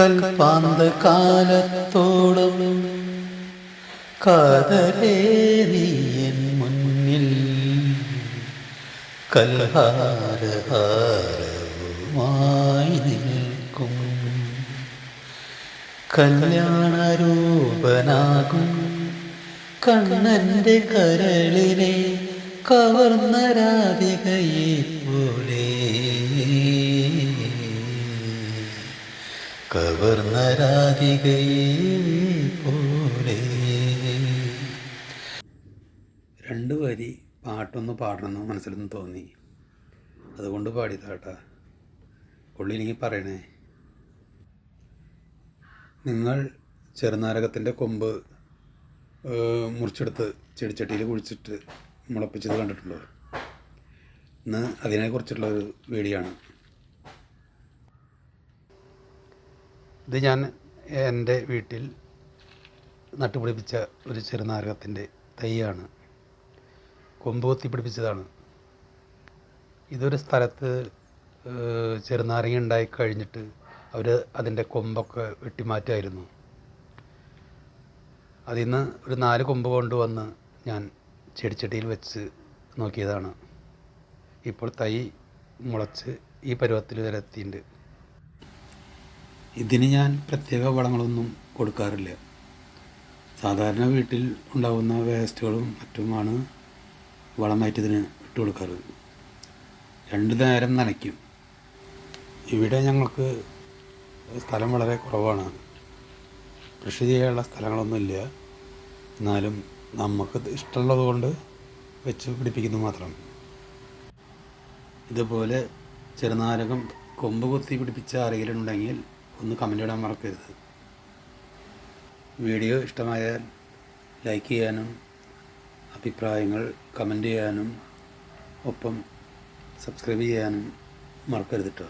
കൽപ്പാന്ത കാലത്തോളം കാതരേ മുന്നിൽ. കൽഹാരഹാരവുമായി നിൽക്കും. കല്യാണരൂപനാകും കണ്ണന്റെ കരളിനെ കവർന്ന രാധികയെ പോലെ കവർന്ന രാധികയെ പോലെ. രണ്ട് വരി പാട്ടൊന്ന് പാടണമെന്ന് മനസ്സിലൊന്ന് തോന്നി. അതുകൊണ്ട് പാടിയതാട്ട. പുള്ളി എനിക്ക് പറയണേ. നിങ്ങൾ ചെറുനാരകത്തിന്റെ കൊമ്പ് മുറിച്ചെടുത്ത് ചെടിച്ചട്ടിയിൽ കുഴിച്ചിട്ട് മുളപ്പിച്ചത് കണ്ടിട്ടുണ്ടോ? ഇന്ന് അതിനെക്കുറിച്ചുള്ള ഒരു വീഡിയോ ആണ് ഇത് ഞാൻ എന്റെ വീട്ടിൽ നട്ടുപിടിപ്പിച്ച ഒരു ചെറുനാരകത്തിന്റെ തൈയാണ്. കൊമ്പ് കൊത്തിപ്പിടിപ്പിച്ചതാണ് ഇതൊരു സ്ഥലത്ത് ചെറുനാരങ്ങ ഉണ്ടായി കഴിഞ്ഞിട്ട് അവർ അതിന്റെ കൊമ്പൊക്കെ വെട്ടിമാറ്റായിരുന്നു. അതിൽ നിന്ന് ഒരു നാല് കൊമ്പ് കൊണ്ടുവന്ന് ഞാൻ ചെടിച്ചട്ടിയിൽ വെച്ച് നോക്കിയതാണ്. ഇപ്പോൾ തൈ മുളച്ച് ഈ പരുവത്തിൽ വരെ എത്തിയിട്ടുണ്ട്. ഇതിന് ഞാൻ പ്രത്യേക വളങ്ങളൊന്നും കൊടുക്കാറില്ല. സാധാരണ വീട്ടിൽ ഉണ്ടാകുന്ന വേസ്റ്റുകളും മറ്റുമാണ് വളമായിട്ട് ഇതിന് ഇട്ട് കൊടുക്കാറ്. രണ്ട് നേരം നനയ്ക്കും. ഇവിടെ ഞങ്ങൾക്ക് സ്ഥലം വളരെ കുറവാണ്. കൃഷി ചെയ്യാനുള്ള സ്ഥലങ്ങളൊന്നുമില്ല. എന്നാലും നമുക്ക് ഇഷ്ടമുള്ളത് കൊണ്ട് വെച്ച് പിടിപ്പിക്കുന്നു മാത്രം. ഇതുപോലെ ചെറുനാരകം കൊമ്പ് കുത്തി പിടിപ്പിച്ച ആരെങ്കിലും ഉണ്ടെങ്കിൽ ഒന്ന് കമന്റ് ഇടാൻ മറക്കരുത്. വീഡിയോ ഇഷ്ടമായാൽ ലൈക്ക് ചെയ്യാനും അഭിപ്രായങ്ങൾ കമന്റ് ചെയ്യാനും ഒപ്പം സബ്സ്ക്രൈബ് ചെയ്യാനും മറക്കരുത് കേട്ടോ